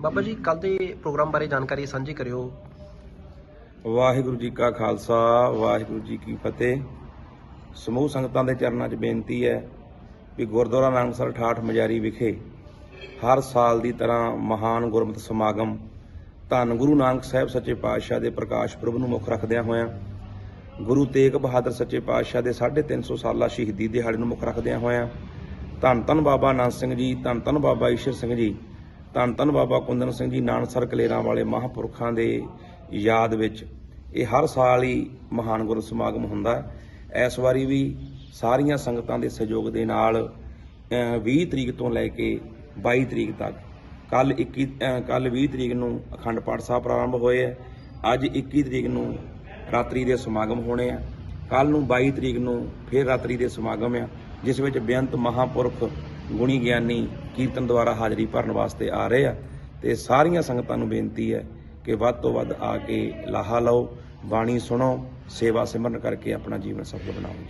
ਬਾਬਾ ਜੀ ਕੱਲ ਦੇ ਪ੍ਰੋਗਰਾਮ ਬਾਰੇ ਜਾਣਕਾਰੀ ਸਾਂਝੀ ਕਰਿਓ। ਵਾਹਿਗੁਰੂ ਜੀ ਕਾ ਖਾਲਸਾ, ਵਾਹਿਗੁਰੂ ਜੀ ਕੀ ਫਤਿਹ। ਸਮੂਹ ਸੰਗਤਾਂ ਦੇ ਚਰਨਾਂ 'ਚ ਬੇਨਤੀ ਹੈ ਵੀ ਗੁਰਦੁਆਰਾ ਨਾਨਕਸਰ ਠਾਠ ਮਜਾਰੀ ਵਿਖੇ ਹਰ ਸਾਲ ਦੀ ਤਰ੍ਹਾਂ ਮਹਾਨ ਗੁਰਮਤਿ ਸਮਾਗਮ ਧੰਨ ਗੁਰੂ ਨਾਨਕ ਸਾਹਿਬ ਸੱਚੇ ਪਾਤਸ਼ਾਹ ਦੇ ਪ੍ਰਕਾਸ਼ ਪੁਰਬ ਨੂੰ ਮੁੱਖ ਰੱਖਦਿਆਂ ਹੋਇਆਂ, ਗੁਰੂ ਤੇਗ ਬਹਾਦਰ ਸੱਚੇ ਪਾਤਸ਼ਾਹ ਦੇ 350 ਸਾਲਾ ਸ਼ਹੀਦੀ ਦਿਹਾੜੇ ਨੂੰ ਮੁੱਖ ਰੱਖਦਿਆਂ ਹੋਇਆਂ, ਧੰਨ ਧੰਨ ਬਾਬਾ ਨਾਨਕ ਸਿੰਘ ਜੀ, ਧੰਨ ਧੰਨ ਬਾਬਾ ਈਸ਼ਰ ਸਿੰਘ ਜੀ ਧੰਨ ਧੰਨ ਬਾਬਾ ਕੁੰਦਨ ਸਿੰਘ ਜੀ ਨਾਨਕਸਰ ਕਲੇਰਾਂ ਵਾਲੇ ਮਹਾਂਪੁਰਖਾਂ ਦੇ ਯਾਦ ਵਿੱਚ ਇਹ ਹਰ ਸਾਲ ਹੀ ਮਹਾਨ ਗੁਰੂ ਸਮਾਗਮ ਹੁੰਦਾ ਹੈ। ਇਸ ਵਾਰੀ ਵੀ ਸਾਰੀਆਂ ਸੰਗਤਾਂ ਦੇ ਸਹਿਯੋਗ ਦੇ ਨਾਲ ਅਹ, 20 ਤਰੀਕ ਤੋਂ ਲੈ ਕੇ 22 ਤਰੀਕ ਤੱਕ ਕੱਲ 21 ਕੱਲ 20 ਤਰੀਕ ਨੂੰ ਅਖੰਡ ਪਾਠ ਸਾਹਿਬ ਪ੍ਰਾਰੰਭ ਹੋਏ ਹੈ। ਅੱਜ 21 ਤਰੀਕ ਨੂੰ ਰਾਤਰੀ ਦੇ ਸਮਾਗਮ ਹੋਣੇ ਆ। ਕੱਲ ਨੂੰ 22 ਤਰੀਕ ਨੂੰ ਫਿਰ ਰਾਤਰੀ ਦੇ ਸਮਾਗਮ ਆ ਜਿਸ ਵਿੱਚ ਬੇਅੰਤ ਮਹਾਪੁਰਖ ਗੁਣੀ ਗਿਆਨੀ ਕੀਰਤਨ ਦੁਆਰਾ ਹਾਜ਼ਰੀ ਭਰਨ ਵਾਸਤੇ ਆ ਰਹੇ ਆ ਤੇ ਸਾਰੀਆਂ ਸੰਗਤਾਂ ਨੂੰ ਬੇਨਤੀ ਹੈ ਕਿ ਵੱਧ ਤੋਂ ਵੱਧ ਆ ਕੇ ਲਾਹਾ ਲਓ, ਬਾਣੀ ਸੁਣੋ, ਸੇਵਾ ਸਿਮਰਨ ਕਰਕੇ ਆਪਣਾ ਜੀਵਨ ਸਫਲ ਬਣਾਓ ਜੀ।